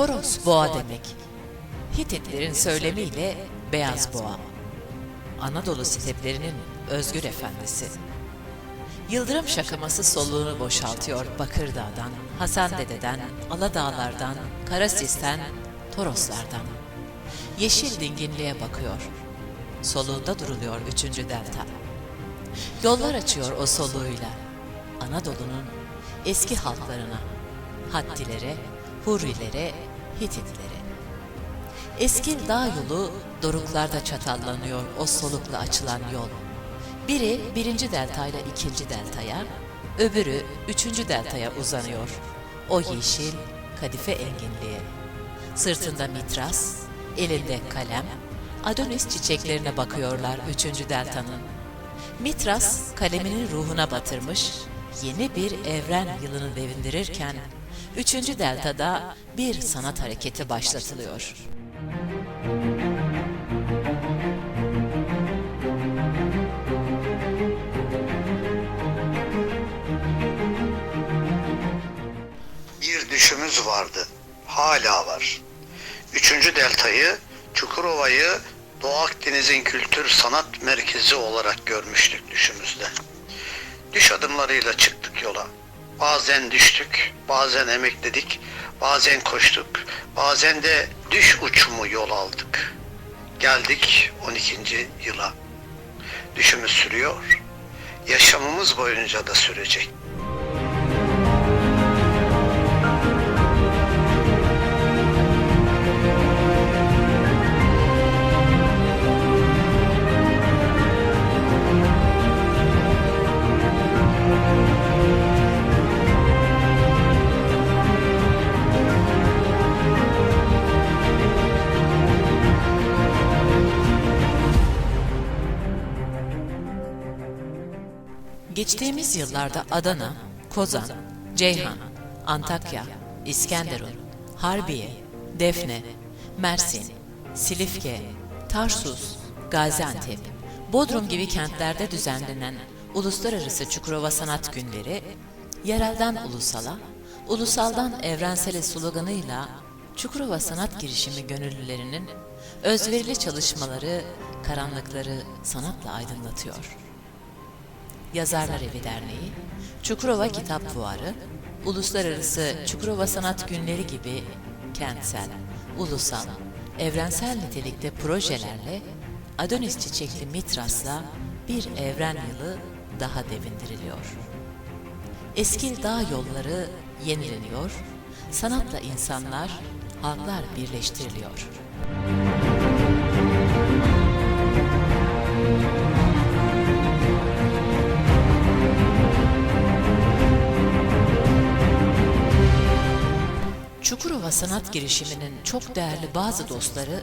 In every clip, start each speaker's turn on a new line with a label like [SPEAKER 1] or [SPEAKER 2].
[SPEAKER 1] Toro, Toro. Toros boğa demek. Hititlerin söylemiyle beyaz boğa. Anadolu steplerinin özgür efendisi. Yıldırım şakaması soluğunu boşaltıyor Bakırdağ'dan, Hasan Dede'den, Aladağlardan, Karasis'ten, Toroslardan. Yeşil dinginliğe bakıyor. Soluğunda duruluyor üçüncü delta. Yollar açıyor o soluğuyla. Anadolu'nun eski halklarına, Hattilere, Hurrilere, Hititlere. Eski dağ yolu doruklarda çatallanıyor o solukla açılan yol. Biri birinci deltayla ikinci deltaya, öbürü üçüncü deltaya uzanıyor. O yeşil kadife enginliğe. Sırtında mitras, elinde kalem, Adonis çiçeklerine bakıyorlar üçüncü deltanın. Mitras kaleminin ruhuna batırmış, yeni bir evren yılını devindirirken, üçüncü deltada bir sanat hareketi başlatılıyor.
[SPEAKER 2] bir düşümüz vardı. Hala var. Üçüncü deltayı, Çukurova'yı Doğu Akdeniz'in kültür sanat merkezi olarak görmüştük düşümüzde. Düş adımlarıyla çıktık yola. Bazen düştük, bazen emekledik, bazen koştuk, bazen de düş uçumu yol aldık. Geldik 12. yıla. Düşümüz sürüyor, yaşamımız boyunca da sürecek.
[SPEAKER 1] Geçtiğimiz yıllarda Adana, Kozan, Ceyhan, Antakya, İskenderun, Harbiye, Defne, Mersin, Silifke, Tarsus, Gaziantep, Bodrum gibi kentlerde düzenlenen Uluslararası Çukurova Sanat Günleri, yerelden ulusala, ulusaldan evrensele sloganıyla Çukurova Sanat Girişimi gönüllülerinin özverili çalışmaları karanlıkları sanatla aydınlatıyor. Yazarlar Evi Derneği, Çukurova Kitap Fuarı, Uluslararası Çukurova Sanat Günleri gibi kentsel, ulusal, evrensel nitelikte projelerle Adonis çiçekli Mitras'la bir evren yılı daha devindiriliyor. Eski dağ yolları yenileniyor, sanatla insanlar, halklar birleştiriliyor. Çukurova sanat girişiminin çok değerli bazı dostları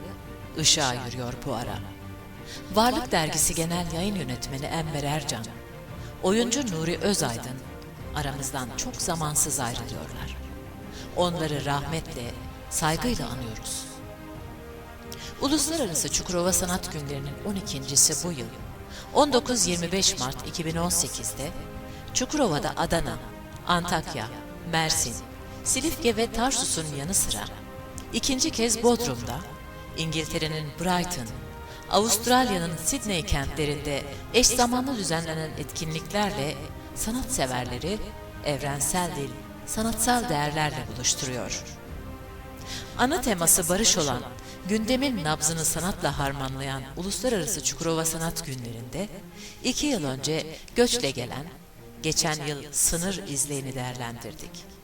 [SPEAKER 1] ışığa yürüyor bu ara. Varlık Dergisi Genel Yayın Yönetmeni Enver Ercan, oyuncu Nuri Özaydın aramızdan çok zamansız ayrılıyorlar. Onları rahmetle, saygıyla anıyoruz. Uluslararası Çukurova Sanat Günlerinin 12.si bu yıl 19-25 Mart 2018'de Çukurova'da Adana, Antakya, Mersin, Silifke ve Tarsus'un yanı sıra ikinci kez Bodrum'da, İngiltere'nin Brighton, Avustralya'nın Sydney kentlerinde eş zamanlı düzenlenen etkinliklerle sanatseverleri evrensel dil, sanatsal değerlerle buluşturuyor. Ana teması barış olan, gündemin nabzını sanatla harmanlayan Uluslararası Çukurova Sanat Günlerinde iki yıl önce göçle gelen, geçen yıl sınır izlerini değerlendirdik.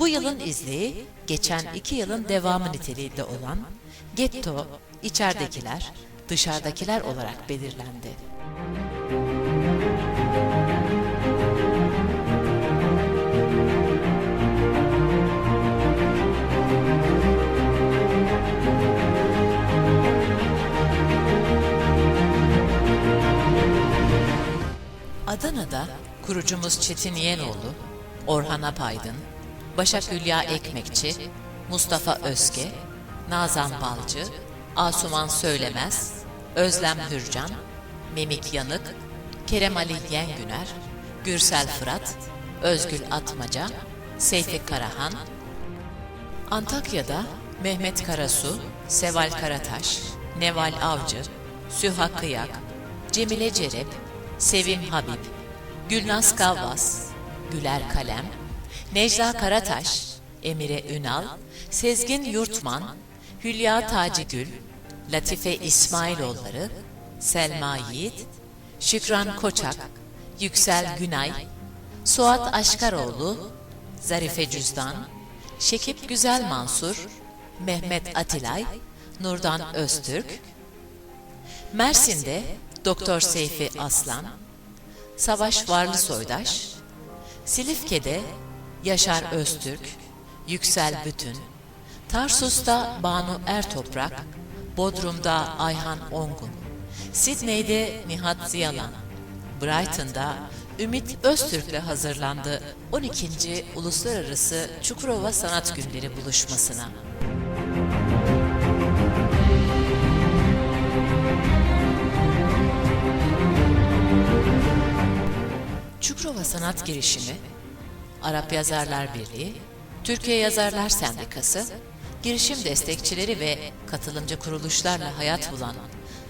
[SPEAKER 1] Bu yılın izleyi, geçen iki yılın devamı niteliğinde olan getto, içeridekiler, dışarıdakiler olarak belirlendi. Adana'da kurucumuz Çetin Yenoğlu, Orhan Apaydın, Başak Hülya Ekmekçi, Mustafa Özke, Nazan Balcı, Asuman Söylemez, Özlem Hürcan, Memik Yanık, Kerem Ali Yengüner, Gürsel Fırat, Özgül Atmaca, Seyfi Karahan, Antakya'da Mehmet Karasu, Seval Karataş, Neval Avcı, Süha Kıyak, Cemile Cerep, Sevim Habib, Gülnaz Kavvas, Güler Kalem, Necla Karataş, Emire Ünal, Sezgin Yurtman, Hülya Tacigül, Latife İsmailoğulları, Selma Yiğit, Şükran Koçak, Yüksel Günay, Suat Aşkaroğlu, Zarife Cüzdan, Şekip Güzel Mansur, Mehmet Atilay, Nurdan Öztürk, Mersin'de Doktor Seyfi Aslan, Savaş Varlı Soydaş, Silifke'de Yaşar Öztürk, Yüksel Bütün, Tarsus'ta Banu Ertoprak, Bodrum'da Ayhan Ongun, Sidney'de Nihat Ziyalan, Brighton'da Ümit Öztürk'le hazırlandı 12. Uluslararası Çukurova Sanat Günleri buluşmasına. Çukurova Sanat Girişimi, Arap Yazarlar Birliği, Türkiye Yazarlar Sendikası, girişim destekçileri ve katılımcı kuruluşlarla hayat bulan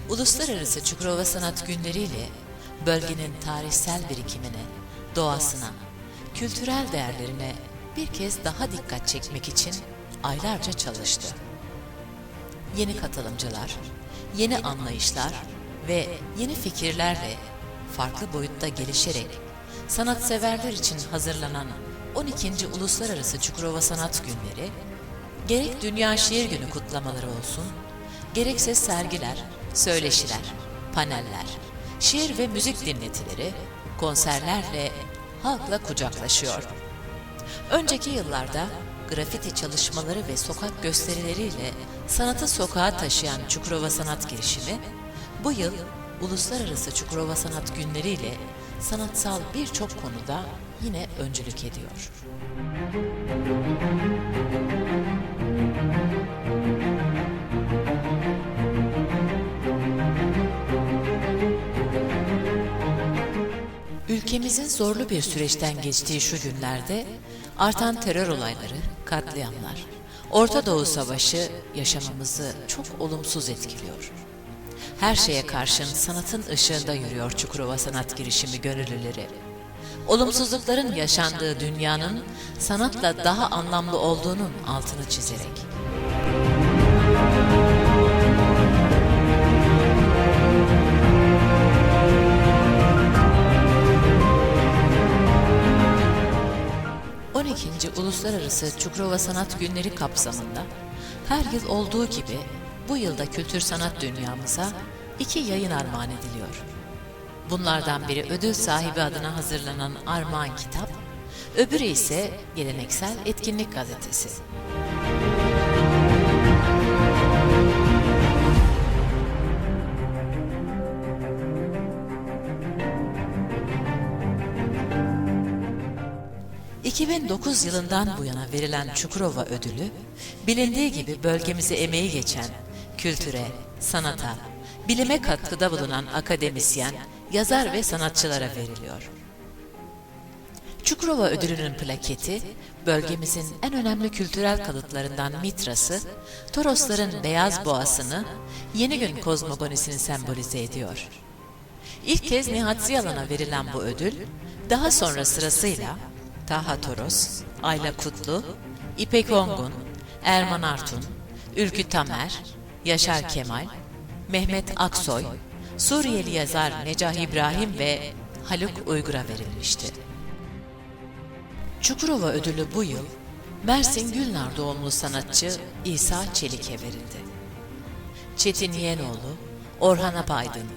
[SPEAKER 1] Uluslararası Çukurova Sanat Günleri ile bölgenin tarihsel birikimine, doğasına, kültürel değerlerine bir kez daha dikkat çekmek için aylarca çalıştı. Yeni katılımcılar, yeni anlayışlar ve yeni fikirlerle farklı boyutta gelişerek sanatseverler için hazırlanan 12. Uluslararası Çukurova Sanat Günleri, gerek Dünya Şiir Günü kutlamaları olsun, gerekse sergiler, söyleşiler, paneller, şiir ve müzik dinletileri, konserlerle halkla kucaklaşıyor. Önceki yıllarda grafiti çalışmaları ve sokak gösterileriyle sanatı sokağa taşıyan Çukurova Sanat Girişimi, bu yıl Uluslararası Çukurova Sanat Günleri ile sanatsal birçok konuda yine öncülük ediyor. Ülkemizin zorlu bir süreçten geçtiği şu günlerde artan terör olayları, katliamlar, Orta Doğu Savaşı yaşamamızı çok olumsuz etkiliyor. Her şeye karşın sanatın ışığında yürüyor Çukurova Sanat Girişimi gönüllüleri. Olumsuzlukların yaşandığı dünyanın sanatla daha anlamlı olduğunun altını çizerek. ...12. Uluslararası Çukurova Sanat Günleri kapsamında... ...her yıl olduğu gibi bu yılda kültür sanat dünyamıza iki yayın armağan ediliyor. Bunlardan biri ödül sahibi adına hazırlanan armağan kitap, öbürü ise geleneksel etkinlik gazetesi. ...2009 yılından bu yana verilen Çukurova ödülü... ...bilindiği gibi bölgemize emeği geçen... ...kültüre, sanata, bilime katkıda bulunan akademisyen, yazar ve sanatçılara veriliyor. Çukurova ödülünün plaketi, bölgemizin en önemli kültürel kalıtlarından mitrası, Torosların beyaz boğasını, yeni gün kozmogonisini sembolize ediyor. İlk kez Nihat Ziyalan'a verilen bu ödül, daha sonra sırasıyla Taha Toros, Ayla Kutlu, İpek Ongun, Erman Artun, Ülkü Tamer, Yaşar Kemal, Mehmet Aksoy, Suriyeli yazar Necah İbrahim ve Haluk Uygur'a verilmişti. Çukurova ödülü bu yıl Mersin Gülnar doğumlu sanatçı İsa Çelik'e verildi. Çetin Yeğenoğlu, Orhan Apaydın,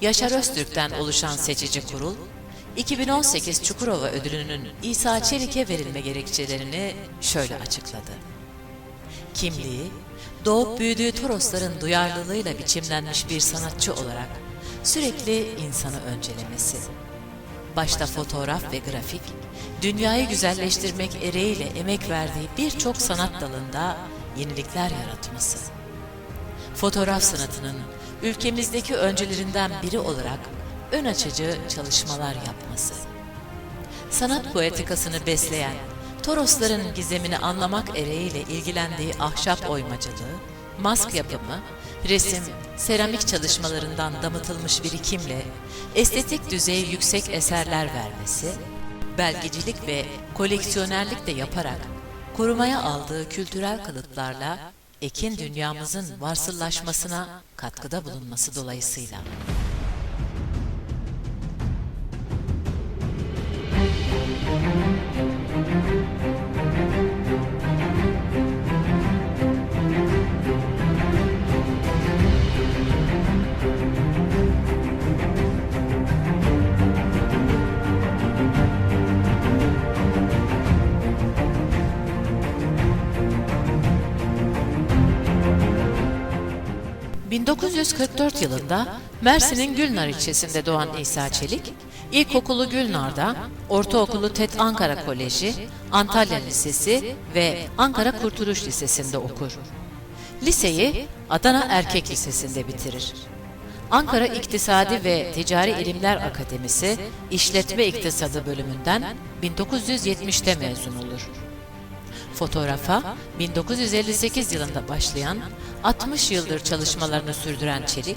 [SPEAKER 1] Yaşar Öztürk'ten oluşan seçici kurul, 2018 Çukurova ödülünün İsa Çelik'e verilme gerekçelerini şöyle açıkladı. Kimliği, doğup büyüdüğü Torosların duyarlılığıyla biçimlenmiş bir sanatçı olarak sürekli insanı öncelemesi. Başta fotoğraf ve grafik, dünyayı güzelleştirmek ereğiyle emek verdiği birçok sanat dalında yenilikler yaratması. Fotoğraf sanatının ülkemizdeki öncülerinden biri olarak ön açıcı çalışmalar yapması. Sanat poetikasını besleyen Torosların gizemini anlamak ereğiyle ilgilendiği ahşap oymacılığı, mask yapımı, resim, seramik çalışmalarından damıtılmış birikimle estetik düzeyi yüksek eserler vermesi, belgecilik ve koleksiyonerlik de yaparak korumaya aldığı kültürel kalıtlarla ekin dünyamızın varsıllaşmasına katkıda bulunması dolayısıyla. ...1944 yılında Mersin'in Gülnar ilçesinde doğan İsa Çelik, İlkokulu Gülnar'da, ortaokulu TED Ankara Koleji, Antalya Lisesi ve Ankara Kurtuluş Lisesi'nde okur. Liseyi Adana Erkek Lisesi'nde bitirir. Ankara İktisadi ve Ticari İlimler Akademisi İşletme İktisadı bölümünden 1970'te mezun olur. Fotoğrafa 1958 yılında başlayan 60 yıldır çalışmalarını sürdüren Çelik,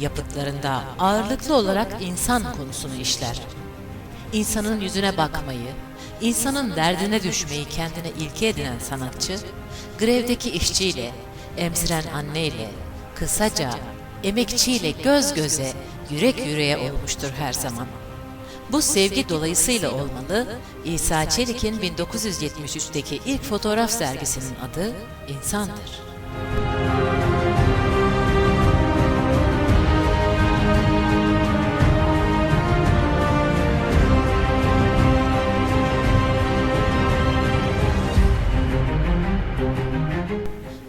[SPEAKER 1] yapıtlarında ağırlıklı olarak insan konusunu işler. İnsanın yüzüne bakmayı, insanın derdine düşmeyi kendine ilke edinen sanatçı, grevdeki işçiyle, emziren anneyle, kısaca emekçiyle göz göze, yürek yüreğe olmuştur her zaman. Bu sevgi dolayısıyla olmalı, İsa Çelik'in 1973'teki ilk fotoğraf sergisinin adı İnsandır.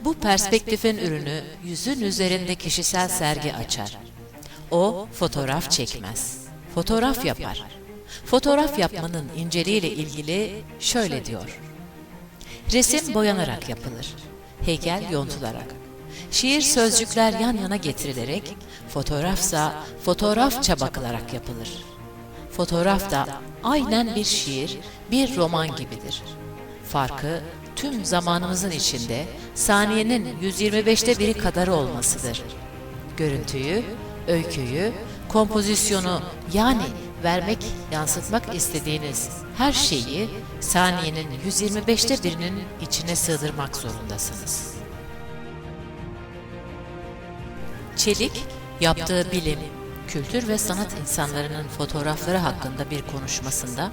[SPEAKER 1] Bu perspektifin ürünü yüzün üzerinde kişisel sergi açar. O fotoğraf çekmez. Fotoğraf yapar. Fotoğraf yapmanın inceliğiyle ilgili şöyle diyor. Resim boyanarak yapılır. Heykel yontularak. Şiir sözcükler yan yana getirilerek, fotoğrafsa fotoğrafça bakılarak yapılır. Fotoğraf da aynen bir şiir, bir roman gibidir. Farkı tüm zamanımızın içinde saniyenin 125'te biri kadarı olmasıdır. Görüntüyü, öyküyü, kompozisyonu yani vermek, yansıtmak istediğiniz her şeyi saniyenin 125'te birinin içine sığdırmak zorundasınız. Çelik, yaptığı bilim, kültür ve sanat insanlarının fotoğrafları hakkında bir konuşmasında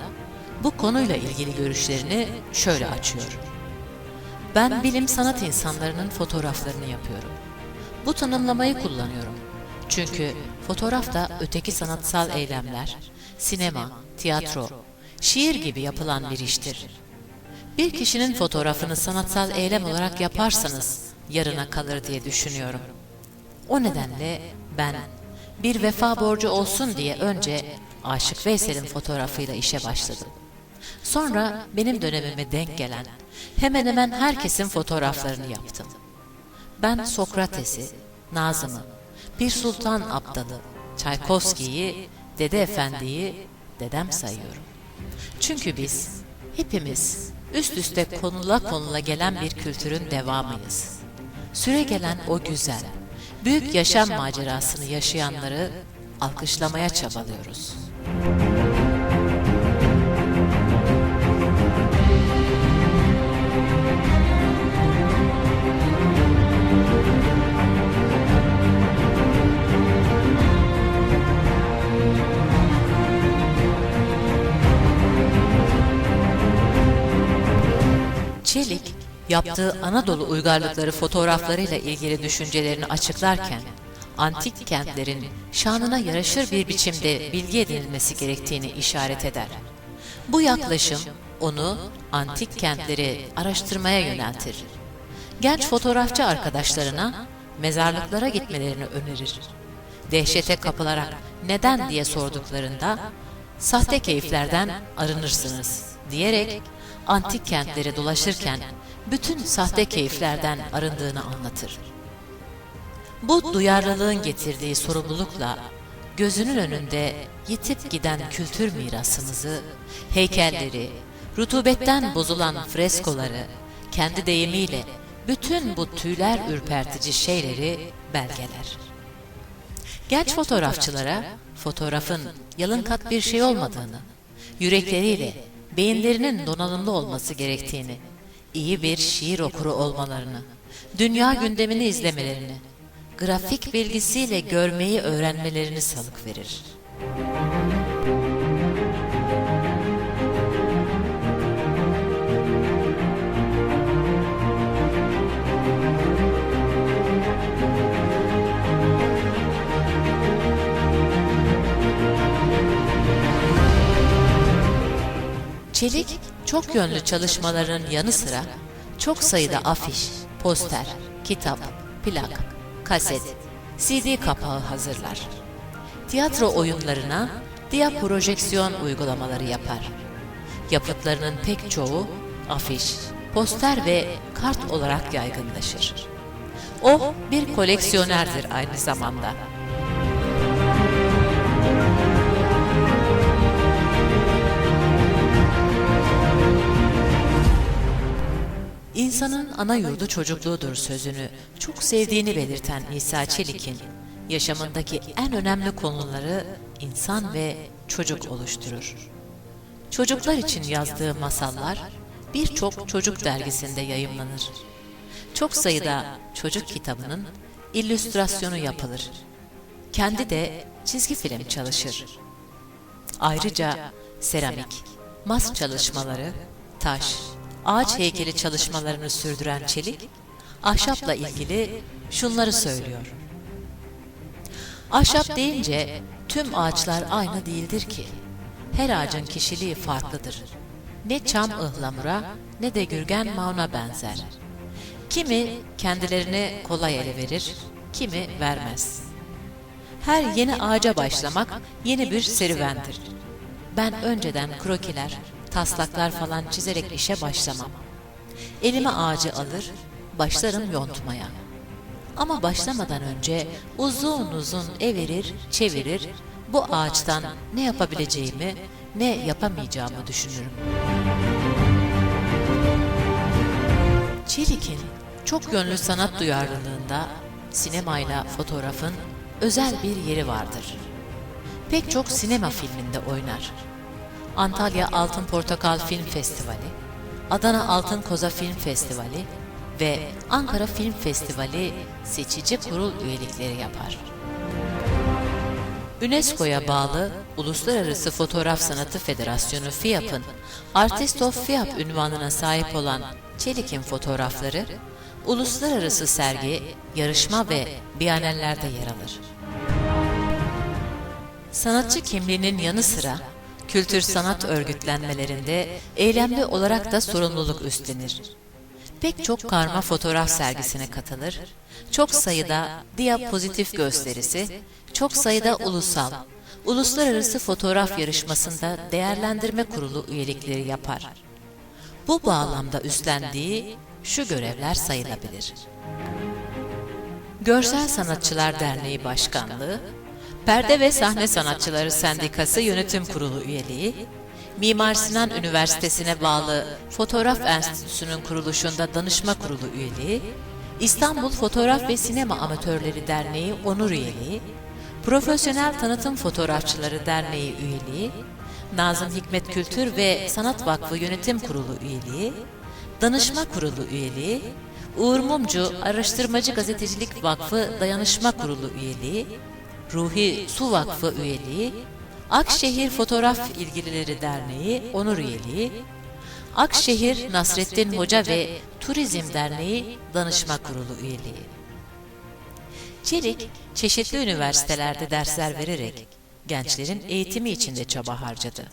[SPEAKER 1] bu konuyla ilgili görüşlerini şöyle açıyor. Ben bilim sanat insanlarının fotoğraflarını yapıyorum. Bu tanımlamayı kullanıyorum. Çünkü fotoğraf da öteki sanatsal eylemler, sinema, tiyatro, şiir gibi yapılan bir iştir. Bir kişinin fotoğrafını sanatsal eylem olarak yaparsanız yarına kalır diye düşünüyorum. O nedenle ben bir vefa borcu olsun diye önce Aşık Veysel'in fotoğrafıyla işe başladım. Sonra benim dönemime denk gelen hemen hemen herkesin fotoğraflarını yaptım. Ben Sokrates'i, Nazım'ı, Pir Sultan Abdal'ı, Çaykovski'yi, Dede Efendi'yi dedem sayıyorum. Çünkü biz hepimiz üst üste konula konula gelen bir kültürün devamıyız. Süre gelen o güzel, büyük yaşam macerasını yaşayanları alkışlamaya çabalıyoruz. Çelik, yaptığı Anadolu uygarlıkları fotoğraflarıyla ilgili düşüncelerini açıklarken, antik kentlerin şanına yaraşır bir biçimde bilgi edinilmesi gerektiğini işaret eder. Bu yaklaşım onu antik kentleri araştırmaya yöneltir. Genç fotoğrafçı arkadaşlarına mezarlıklara gitmelerini önerir. Dehşete kapılarak neden diye sorduklarında sahte keyiflerden arınırsınız diyerek antik kentleri dolaşırken bütün sahte keyiflerden arındığını anlatır. Bu duyarlılığın getirdiği sorumlulukla gözünün önünde yitip giden kültür mirasımızı, heykelleri, rutubetten bozulan freskoları, kendi deyimiyle bütün bu tüyler ürpertici şeyleri belgeler. Genç fotoğrafçılara fotoğrafın yalın kat bir şey olmadığını, yürekleriyle beyinlerinin donanımlı olması gerektiğini, iyi bir şiir okuru olmalarını, dünya gündemini izlemelerini, grafik bilgisiyle görmeyi öğrenmelerini salık verir. Çelik, çok yönlü çalışmaların yanı sıra çok sayıda afiş, poster, kitap, plak, kaset, CD kapağı hazırlar. Tiyatro oyunlarına diaprojeksiyon uygulamaları yapar. Yapıtlarının pek çoğu afiş, poster ve kart olarak yaygınlaşır. O bir koleksiyonerdir aynı zamanda. İnsanın ana yurdu çocukluğudur sözünü çok sevdiğini belirten İsa Çelik'in yaşamındaki en önemli konuları insan ve çocuk oluşturur. Çocuklar için yazdığı masallar birçok çocuk dergisinde yayımlanır. Çok sayıda çocuk kitabının illüstrasyonu yapılır. Kendi de çizgi film çalışır. Ayrıca seramik, mas çalışmaları, taş, ağaç heykeli çalışmalarını sürdüren Çelik, ahşapla ilgili şunları söylüyor. Ahşap deyince tüm ağaçlar aynı değildir ki. Her ağacın kişiliği farklıdır. Ne çam ıhlamura ne de gürgen mauna benzer. Kimi kendilerini kolay ele verir, kimi vermez. Her yeni ağaca başlamak yeni bir serüvendir. Ben önceden krokiler, taslaklar falan çizerek işe başlamam. Elime ağacı alır, başlarım yontmaya. Ama başlamadan önce uzun uzun evirir, çevirir, bu ağaçtan ne yapabileceğimi, ne yapamayacağımı düşünürüm. Çelik'in çok yönlü sanat duyarlılığında sinemayla fotoğrafın özel bir yeri vardır. Pek çok sinema filminde oynar. Antalya Altın Portakal Film Festivali, Adana Altın Koza Film Festivali ve Ankara Film Festivali seçici kurul üyelikleri yapar. UNESCO'ya bağlı Uluslararası Fotoğraf Sanatı Federasyonu FIAP'ın Artist of FIAP ünvanına sahip olan Çelik'in fotoğrafları, uluslararası sergi, yarışma ve biyanellerde yer alır. Sanatçı kimliğinin yanı sıra kültür sanat örgütlenmelerinde eylemli olarak da sorumluluk üstlenir. Pek çok karma fotoğraf sergisine katılır, çok sayıda diapozitif gösterisi, çok sayıda ulusal, uluslararası fotoğraf yarışmasında değerlendirme kurulu üyelikleri yapar. Bu bağlamda üstlendiği şu görevler sayılabilir. Görsel Sanatçılar Derneği Başkanlığı, Perde ve Sahne Sanatçıları Sendikası Yönetim Kurulu üyeliği, Mimar Sinan Üniversitesi'ne bağlı Fotoğraf Enstitüsü'nün kuruluşunda danışma kurulu üyeliği, İstanbul Fotoğraf ve Sinema Amatörleri Derneği onur üyeliği, Profesyonel Tanıtım Fotoğrafçıları Derneği üyeliği, Nazım Hikmet Kültür ve Sanat Vakfı Yönetim Kurulu üyeliği, Danışma Kurulu üyeliği, Uğur Mumcu Araştırmacı Gazetecilik Vakfı Dayanışma Kurulu üyeliği, Ruhi Su Vakfı üyeliği, Akşehir Fotoğraf İlgilileri Derneği onur üyeliği, Akşehir Nasrettin Hoca ve Turizm Derneği Danışma Kurulu üyeliği. Çelik, çeşitli üniversitelerde dersler vererek gençlerin eğitimi için de çaba harcadı.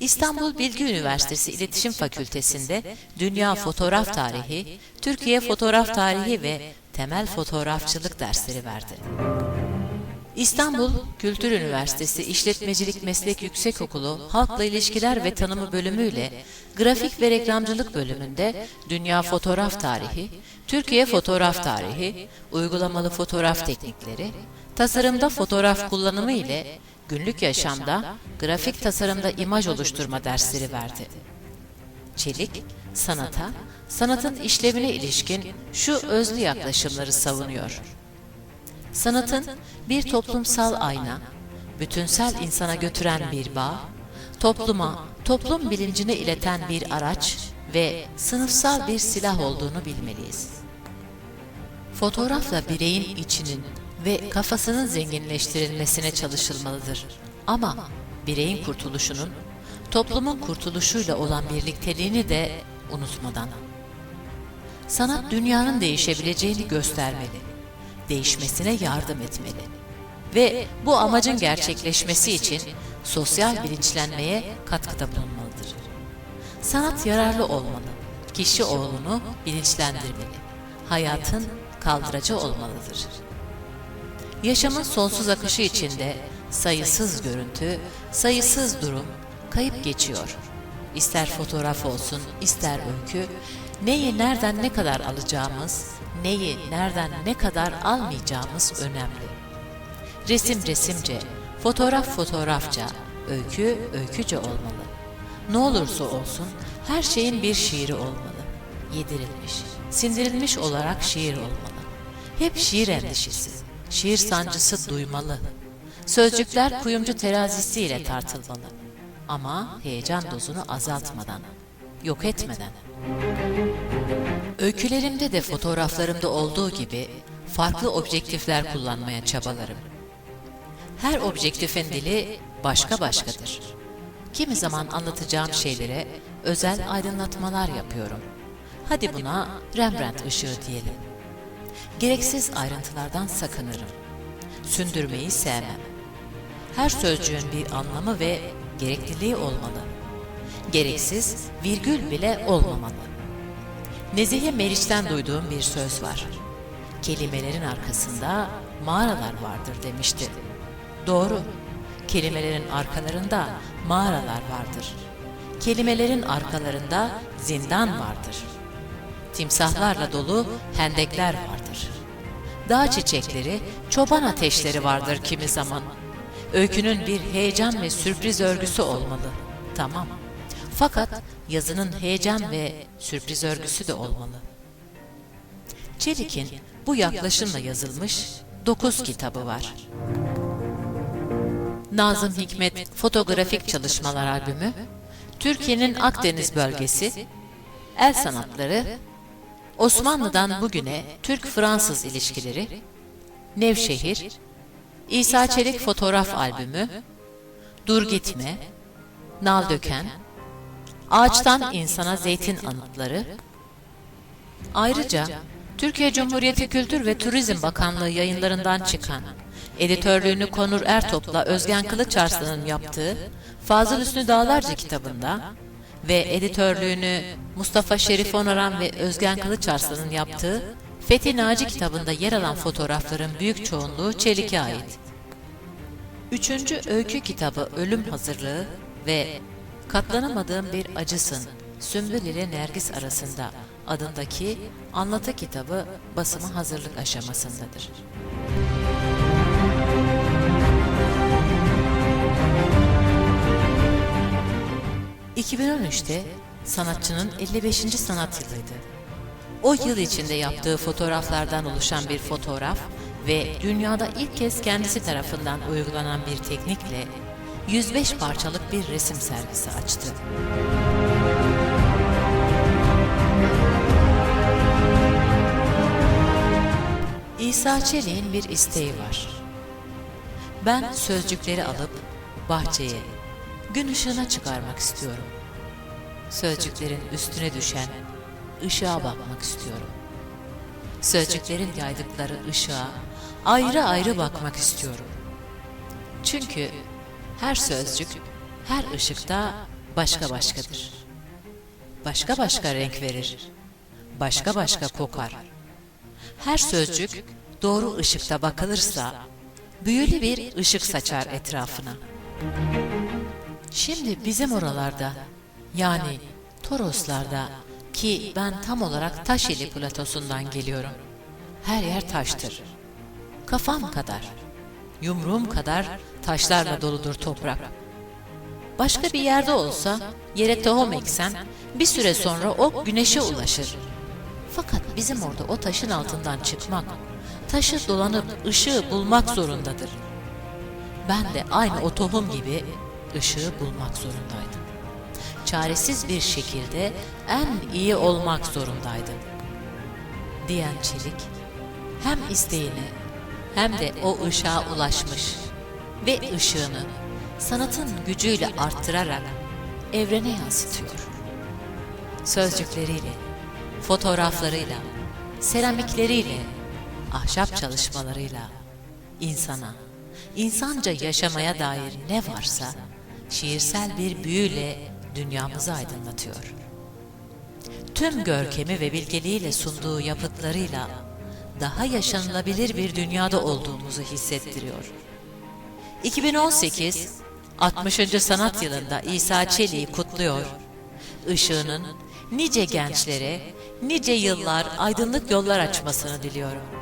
[SPEAKER 1] İstanbul Bilgi Üniversitesi İletişim Fakültesi'nde Dünya Fotoğraf Tarihi, Türkiye Fotoğraf Tarihi ve Temel Fotoğrafçılık dersleri verdi. İstanbul Kültür Üniversitesi İşletmecilik Meslek Yüksekokulu Halkla İlişkiler ve Tanımı bölümüyle Grafik ve Reklamcılık bölümünde Dünya Fotoğraf Tarihi, Türkiye Fotoğraf Tarihi, Uygulamalı Fotoğraf Teknikleri, Tasarımda fotoğraf kullanımı ile günlük yaşamda grafik tasarımda imaj oluşturma dersleri verdi. Çelik, sanata, sanatın işlevine ilişkin şu özlü yaklaşımları savunuyor. Sanatın bir toplumsal ayna, bütünsel insana götüren bir bağ, topluma, toplum bilincini ileten bir araç ve sınıfsal bir silah olduğunu bilmeliyiz. Fotoğrafla bireyin içinin ve kafasının zenginleştirilmesine çalışılmalıdır. Ama bireyin kurtuluşunun toplumun kurtuluşuyla olan birlikteliğini de unutmadan. Sanat dünyanın değişebileceğini göstermeli, değişmesine yardım etmeli ve bu amacın gerçekleşmesi için sosyal bilinçlenmeye katkıda bulunmalıdır. Sanat yararlı olmalı, kişi oğlunu bilinçlendirmeli, hayatın kaldırıcı olmalıdır. Yaşamın sonsuz akışı içinde sayısız görüntü, sayısız durum kayıp geçiyor. İster fotoğraf olsun, ister öykü, neyi nereden ne kadar alacağımız, neyi nereden ne kadar almayacağımız önemli. Resim resimce, fotoğraf fotoğrafça, öykü öyküce olmalı. Ne olursa olsun her şeyin bir şiiri olmalı. Yedirilmiş, sindirilmiş olarak şiir olmalı. Hep şiir endişesi, şiir sancısı duymalı. Sözcükler kuyumcu terazisiyle tartılmalı. Ama heyecan dozunu azaltmadan, yok etmeden. Öykülerimde de fotoğraflarımda olduğu gibi farklı objektifler kullanmaya çabalarım. Her objektifin dili başka başkadır. Kimi zaman anlatacağım şeylere özel aydınlatmalar yapıyorum. Hadi buna Rembrandt ışığı diyelim. Gereksiz ayrıntılardan sakınırım. Sündürmeyi sevmem. Her sözcüğün bir anlamı ve gerekliliği olmalı. Gereksiz virgül bile olmamalı. Nezihe Meriç'ten duyduğum bir söz var. Kelimelerin arkasında mağaralar vardır demişti. Doğru. Kelimelerin arkalarında mağaralar vardır. Kelimelerin arkalarında zindan vardır. Timsahlarla dolu hendekler vardır. Dağ çiçekleri, çoban ateşleri vardır kimi zaman. Öykünün bir heyecan ve sürpriz örgüsü olmalı. Tamam. Fakat yazının heyecan ve sürpriz örgüsü de olmalı. Çelik'in bu yaklaşımla yazılmış dokuz kitabı var. Nazım Hikmet Fotoğrafik Çalışmalar Albümü, Türkiye'nin Akdeniz Bölgesi, El Sanatları, Osmanlı'dan bugüne Türk-Fransız ilişkileri, Nevşehir, İsa Çelik Fotoğraf Albümü, Dur Gitme, Nal Döken, Ağaçtan İnsana Zeytin Anıtları, ayrıca Türkiye Cumhuriyeti Kültür ve Turizm Bakanlığı yayınlarından çıkan, editörlüğünü Konur Ertop'la Özgen Kılıçarslan'ın yaptığı Fazıl Hüsnü Dağlarca kitabında ve editörlüğünü Mustafa Şerif Onaran ve Özgen Kılıçarslan'ın yaptığı Fethi Naci kitabında yer alan fotoğrafların büyük çoğunluğu Çelik'e ait. Üçüncü öykü kitabı Ölüm Hazırlığı ve Katlanamadığım Bir Acısın Sümbül ile Nergis arasında adındaki anlatı kitabı basımı hazırlık aşamasındadır. ...2013'te sanatçının 55. sanat yılıydı. O yıl içinde yaptığı fotoğraflardan oluşan bir fotoğraf ve dünyada ilk kez kendisi tarafından uygulanan bir teknikle 105 parçalık bir resim sergisi açtı. İsa Çelik'in bir isteği var. Ben sözcükleri alıp bahçeye, gün ışığına çıkarmak istiyorum. Sözcüklerin üstüne düşen ışığa bakmak istiyorum. Sözcüklerin yaydıkları ışığa ayrı ayrı bakmak istiyorum. Çünkü her sözcük, her ışıkta başka başkadır. Başka başka renk verir. Başka başka kokar. Her sözcük doğru ışıkta bakılırsa büyülü bir ışık saçar etrafına. Şimdi bizim oralarda yani Toroslarda ki ben tam olarak Taşili platosundan geliyorum. Her yer taştır. Kafam kadar, yumruğum kadar taşlarla doludur toprak. Başka bir yerde olsa yere tohum eksen bir süre sonra o güneşe ulaşır. Fakat bizim orada o taşın altından çıkmak, taşı dolanıp ışığı bulmak zorundadır. Ben de aynı o tohum gibi ışığı bulmak zorundaydım. Çaresiz bir şekilde en iyi olmak zorundaydım. Diyen Çelik hem isteğine hem de o ışığa ulaşmış ve ışığını sanatın gücüyle arttırarak evrene yansıtıyor. Sözcükleriyle, fotoğraflarıyla, seramikleriyle, ahşap çalışmalarıyla insana, insanca yaşamaya dair ne varsa şiirsel bir büyüyle dünyamızı aydınlatıyor. Tüm görkemi ve bilgeliğiyle sunduğu yapıtlarıyla daha yaşanılabilir bir dünyada olduğumuzu hissettiriyor. 2018 60. sanat yılında İsa Çelik'i kutluyor. Işığının nice gençlere, nice yıllar aydınlık yollar açmasını diliyorum.